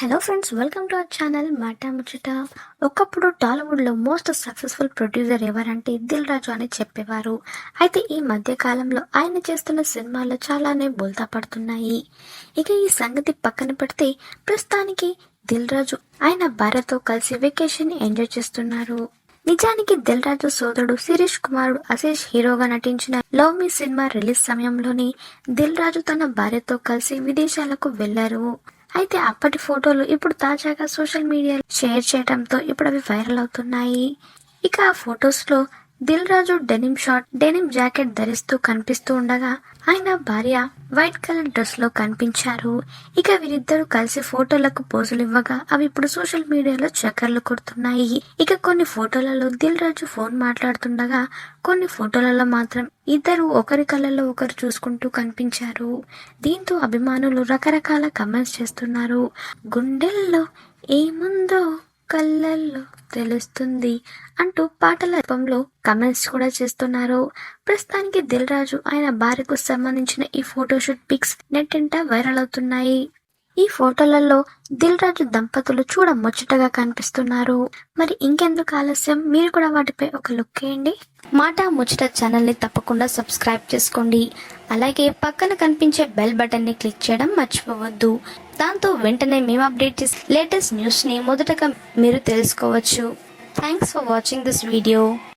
Hello friends welcome to our channel Maata Muchata ఒకప్పుడు టాలీవుడ్లో most successful producer ఎవరంటే దిల్ రాజు అని చెప్పేవారు. అయితే ఈ మధ్య కాలంలో ఆయన చేస్తున్న సినిమాలు చాలానే బోల్తా పడుతున్నాయి. ఇక ఈ సంగతి పక్కన పెడితే ప్రస్తుతానికి దిల్ రాజు ఆయన భార్యతో కలిసి వెకేషన్ ఎంజాయ్ చేస్తున్నారు. నిజానికి దిల్ రాజు సోదరుడు శిరీష్ కుమారుడు అశేష్ హీరోగా నటించిన లవ్ మీ సినిమా రిలీజ్ సమయంలోనే దిల్ రాజు తన భార్యతో కలిసి విదేశాలకు వెళ్ళారు అయితే అప్పటి ఫోటోలు ఇప్పుడు తాజాగా సోషల్ మీడియాలో షేర్ చేయడంతో ఇప్పుడు అవి వైరల్ అవుతున్నాయి. ఇక ఆ ఫొటోస్లో Dil Raju denim short denim jacket ధరిస్తూ కనిపిస్తూ ఉండగా ఆయన భార్య వైట్ కలర్ డ్రెస్లో కనిపించారు. ఇక వీరిద్దరూ కలిసి ఫోటోలకు పోజులు ఇవ్వగా అవి ఇప్పుడు సోషల్ మీడియాలో చక్కర్లు కొడుతున్నాయి. ఇక కొన్ని ఫోటోలలో దిల్ రాజు ఫోన్ మాట్లాడుతుండగా కొన్ని ఫోటోలలో మాత్రం ఇద్దరు ఒకరి కళ్ళలో ఒకరు చూసుకుంటూ కనిపించారు. దీంతో అభిమానులు రకరకాల కమెంట్స్ చేస్తున్నారు. గుండెల్లో ఏముందో కళ్ళల్లో తెలుస్తుంది అంటూ పాటల రూపంలో కమెంట్స్ కూడా చేస్తున్నారు. ప్రస్తుతానికి దిల్ రాజు ఆయన భార్యకు సంబంధించిన ఈ ఫోటోషూట్ పిక్స్ నెట్టింట వైరల్ అవుతున్నాయి. ఈ ఫోటోలలో దిల్ రాజు దంపతులు చూడ ముచ్చటగా కనిపిస్తున్నారు. మరి ఇంకెందుకు ఆలస్యం? మీరు కూడా వాటిపై ఒక లుక్ వేయండి. మాట ముచ్చట ఛానల్ని తప్పకుండా సబ్స్క్రైబ్ చేసుకోండి. అలాగే పక్కన కనిపించే బెల్ బటన్ని క్లిక్ చేయడం మర్చిపోవద్దు. దాంతో వెంటనే మేము అప్డేట్ చేసే లేటెస్ట్ న్యూస్ని మొదటగా మీరు తెలుసుకోవచ్చు. Thanks for watching this video